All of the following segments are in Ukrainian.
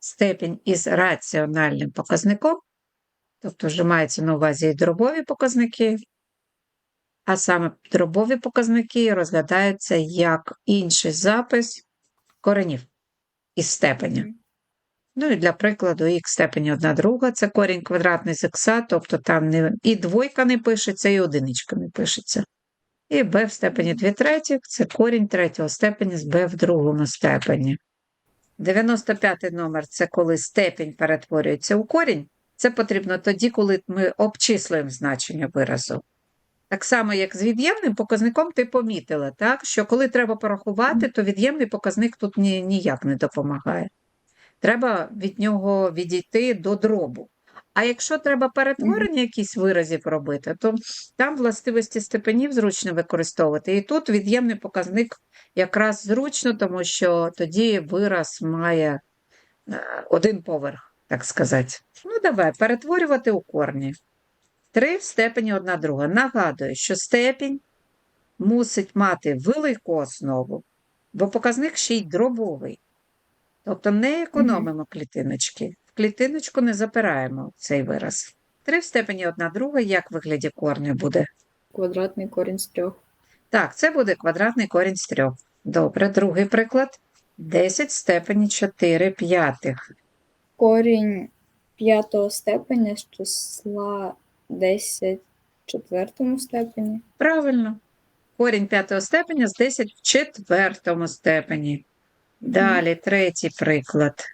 степінь із раціональним показником, тобто вже мається на увазі і дробові показники, а саме дробові показники розглядаються як інший запис коренів із степеня. Ну і для прикладу, х степені 1 друга це корінь квадратний з х, тобто там не, і двойка не пишеться, і одиничка не пишеться. І b в степені 2 третіх це корінь третього степені з b в другому степені. 95 номер це коли степінь перетворюється у корінь. Це потрібно тоді, коли ми обчислюємо значення виразу. Так само, як з від'ємним показником, ти помітила, так? що коли треба порахувати, то від'ємний показник тут ні, ніяк не допомагає. Треба від нього відійти до дробу. А якщо треба перетворення якісь виразів робити, то там властивості степенів зручно використовувати. І тут від'ємний показник якраз зручно, тому що тоді вираз має е, один поверх, так сказати. Ну, давай, перетворювати у корні. 3 в степені 1 друга. Нагадую, що степінь мусить мати велику основу, бо показник ще й дробовий. Тобто не економимо клітиночки. В клітиночку не запираємо цей вираз. 3 в степені 1 друга, як вигляді корня буде? Квадратний корінь з трьох. Так, це буде квадратний корінь з 3. Добре, другий приклад. 10 в степені 4 п'ятих. Корінь п'ятого степеня з числа 10 в четвертому степені. Правильно. Корінь п'ятого степеня з 10 в четвертому степені. Далі, третій приклад.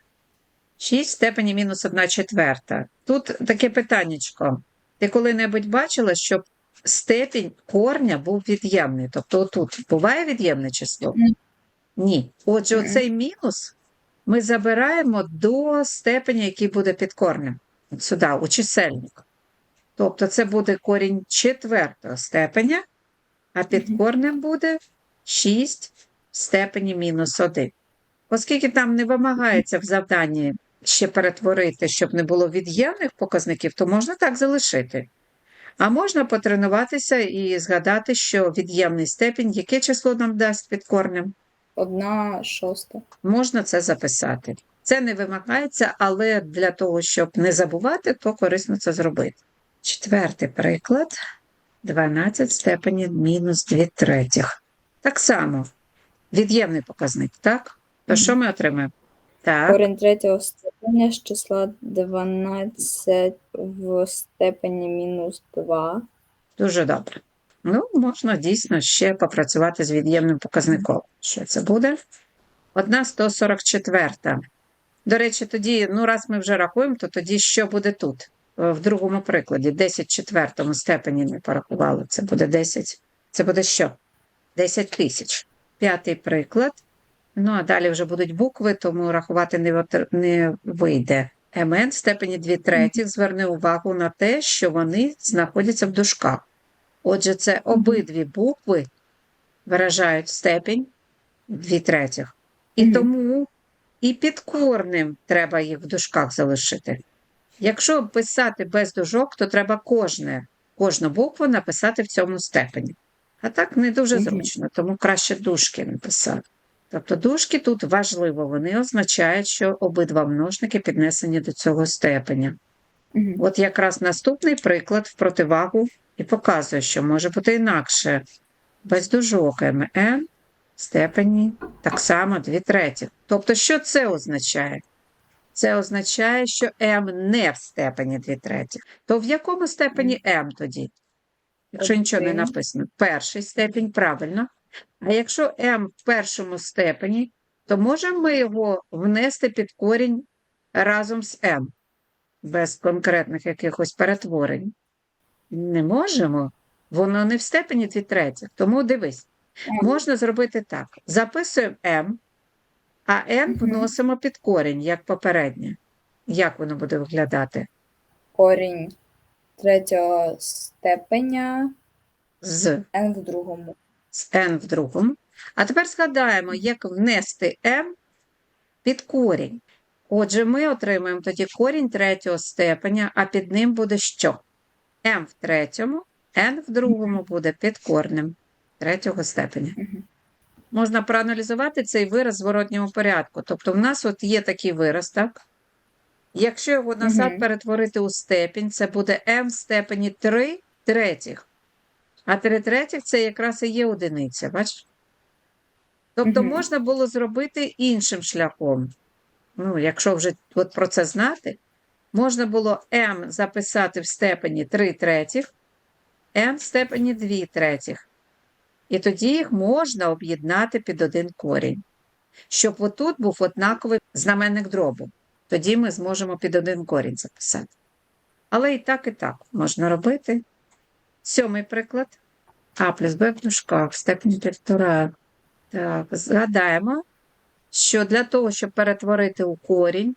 6 степені мінус 1 четверта. Тут таке питаннячко. Ти коли-небудь бачила, щоб степінь корня був від'ємний? Тобто отут буває від'ємне число? Ні. Отже, оцей мінус ми забираємо до степеня, який буде під корнем. От сюди, у чисельник. Тобто це буде корінь четвертого степеня, а під корнем буде 6 в степені мінус 1. Оскільки там не вимагається в завданні ще перетворити, щоб не було від'ємних показників, то можна так залишити. А можна потренуватися і згадати, що від'ємний степінь, яке число нам дасть під корнем, Одна шоста. можна це записати. Це не вимагається, але для того, щоб не забувати, то корисно це зробити. Четвертий приклад. 12 в степені мінус 2 третіх. Так само. Від'ємний показник, так? То Мгм. що ми отримаємо? Так, Корінь третього степеня з числа 12 в степені мінус 2. дуже добре. Ну, можна дійсно ще попрацювати з від'ємним показником. Що це буде? Одна 144. До речі, тоді, ну, раз ми вже рахуємо, то тоді що буде тут? Е, В другому прикладі, 10 в четвертому степені не порахували. Це буде 10. Це буде що? 10 тисяч. П'ятий приклад. Ну, а далі вже будуть букви, тому рахувати не, не вийде. МН в степені 2 третіх. Зверни увагу на те, що вони знаходяться в дужках. Отже, це обидві букви виражають степень 2 третіх. І тому і під корнем треба їх в дужках залишити. Якщо писати без дужок, то треба кожне, кожну букву написати в цьому степені. А так не дуже зручно, тому краще дужки написати. Тобто дужки тут важливо, вони означають, що обидва множники піднесені до цього степеня. Мгм. От якраз наступний приклад в противагу і показує, що може бути інакше. Без дужок МН в степені так само 2 треті. Тобто, що це означає? Це означає, що М не в степені 2 треті. То в якому степені М тоді? Якщо нічого не написано. Перший степень, правильно. А якщо М в першому степені, то можемо ми його внести під корінь разом з М, без конкретних якихось перетворень. Не можемо. Воно не в степені 2 третіх. Тому дивись, можна зробити так: записуємо М, а Н вносимо під корінь, як попереднє. Як воно буде виглядати? Корінь третього степеня З n в другому. З n в другому. А тепер згадаємо, як внести m під корінь. Отже, ми отримаємо тоді корінь третього степеня, а під ним буде що? m в третьому, n в другому буде під корнем третього степеня. Можна проаналізувати цей вираз в зворотньому порядку. Тобто, в нас от є такий вираз, так? Якщо його назад перетворити у степінь, це буде m в степені 3 третіх. А 3 третіх це якраз і є одиниця, бачиш? Тобто Мгм. можна було зробити іншим шляхом. Ну, якщо вже от про це знати, можна було m записати в степені 3 третіх, m в степені 2 третіх. І тоді їх можна об'єднати під один корінь. Щоб отут був однаковий знаменник дробу. Тоді ми зможемо під один корінь записати. Але і так, і так можна робити. Сьомий приклад. А плюс Б в дужках, в степені півтора. Так, згадаємо, що для того, щоб перетворити у корінь,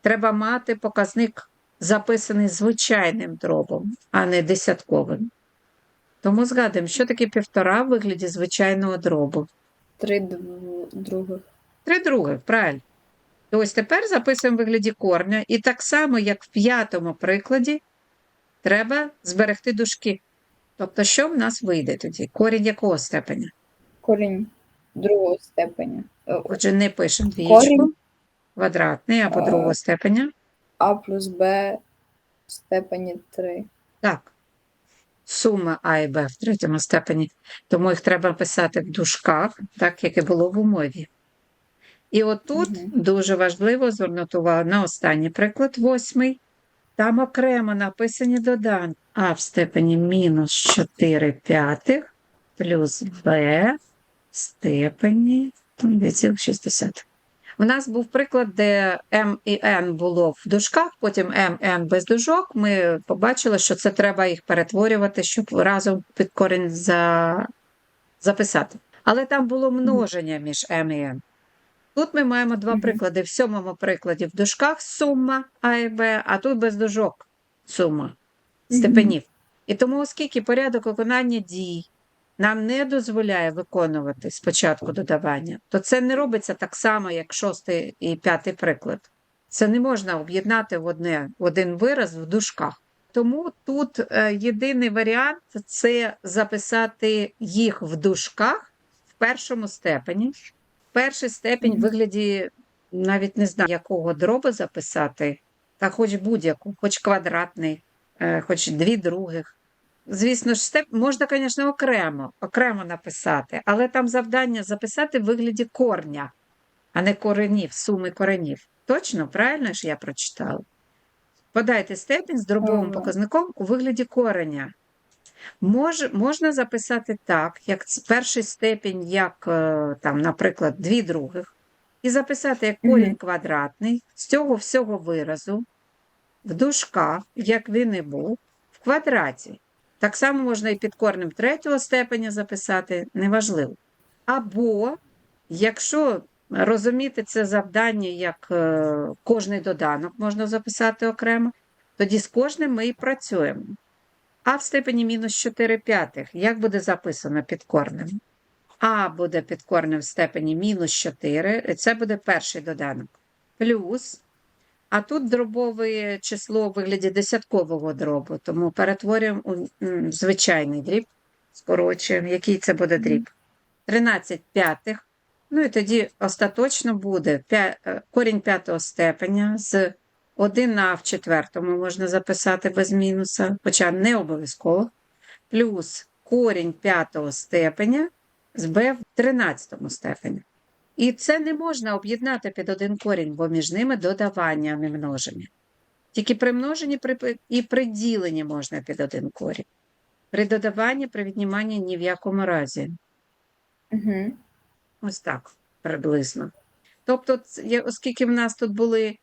треба мати показник, записаний звичайним дробом, а не десятковим. Тому згадуємо, що таке півтора в вигляді звичайного дробу. Три других. Три других, правильно. То ось тепер записуємо в вигляді корня, і так само, як в п'ятому прикладі, треба зберегти дужки. Тобто, що в нас вийде тоді? Корінь якого степеня? Корінь другого степеня. Е, Отже, не пишемо двічку. Корінь. Квадратний або А. другого степеня. А плюс Б в степені 3. Так. Сума А і Б в третьому степені. Тому їх треба писати в дужках, так як і було в умові. І отут Мгм. дуже важливо звернути увагу на останній приклад, восьмий. Там окремо написані доданки. А в степені мінус 4 п'ятих плюс Б в степені 2,6. У нас був приклад, де М і Н було в дужках, потім М, Н без дужок. Ми побачили, що це треба їх перетворювати, щоб разом під корінь за... записати. Але там було множення між М і Н. Тут ми маємо два приклади. В сьомому прикладі в дужках сума А і Б, а тут без дужок сума. Степенів. І тому, оскільки порядок виконання дій нам не дозволяє виконувати спочатку додавання, то це не робиться так само, як шостий і п'ятий приклад. Це не можна об'єднати в одне, в один вираз в дужках. Тому тут е, єдиний варіант це записати їх в дужках в першому степені. Перший Мгм. вигляді навіть не знаю, якого дроби записати, та хоч будь-яку, хоч квадратний, хоч дві других. Звісно ж, степ можна, звісно, окремо, окремо написати, але там завдання записати в вигляді корня, а не коренів, суми коренів. Точно, правильно ж я прочитала? Подайте степінь з дробовим показником у вигляді кореня. Мож, можна записати так, як перший степінь, як, е, там, наприклад, дві других, і записати як корінь квадратний з цього всього виразу в дужках, як він і був, в квадраті. Так само можна і під корнем третього степеня записати, неважливо. Або, якщо розуміти це завдання як е, кожний доданок можна записати окремо, тоді з кожним ми і працюємо. А в степені мінус 4 п'ятих, як буде записано під корнем? А буде під корнем в степені мінус 4, це буде перший доданок. Плюс, а тут дробове число у вигляді десяткового дробу, тому перетворюємо у звичайний дріб, скорочуємо. Який це буде дріб? 13 п'ятих. Ну і тоді остаточно буде е, корінь п'ятого степеня з 1 на в четвертому можна записати без мінуса, хоча не обов'язково. Плюс корінь п'ятого степеня з b в 13 степені. І це не можна об'єднати під один корінь, бо між ними додавання, а не множення. Тільки при множенні і при діленні можна під один корінь. При додаванні, при відніманні ні в якому разі. Угу. Ось так приблизно. Тобто, оскільки в нас тут були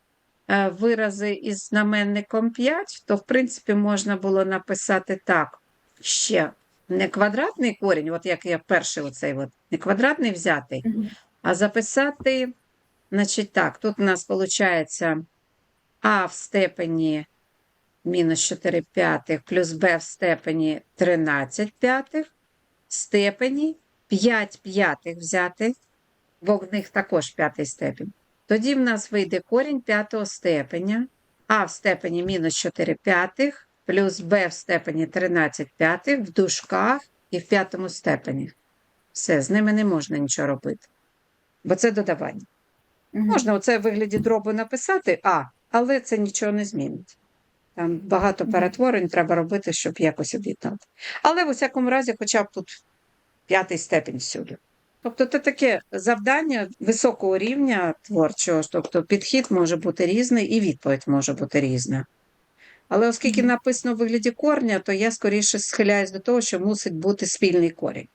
е, вирази із знаменником 5, то в принципі можна було написати так ще не квадратний корінь, от як я перший оцей от, не квадратний взятий, Угу. А записати, значить так, тут у нас виходить А в степені мінус 4 п'ятих плюс Б в степені 13 п'ятих, в степені 5 п'ятих взяти, бо в них також п'ятий степень. Тоді в нас вийде корінь п'ятого степеня, А в степені мінус 4 п'ятих, плюс Б в степені 13 п'ятих, в дужках і в п'ятому степені. Все, з ними не можна нічого робити. Бо це додавання. Можна оце в вигляді дробу написати А, але це нічого не змінить. Там багато перетворень треба робити, щоб якось об'єднати. Але в усякому разі, хоча б тут п'ятий степінь всюди. Тобто це таке завдання високого рівня творчого, тобто підхід може бути різний і відповідь може бути різна. Але оскільки написано в вигляді корня, то я скоріше схиляюсь до того, що мусить бути спільний корінь.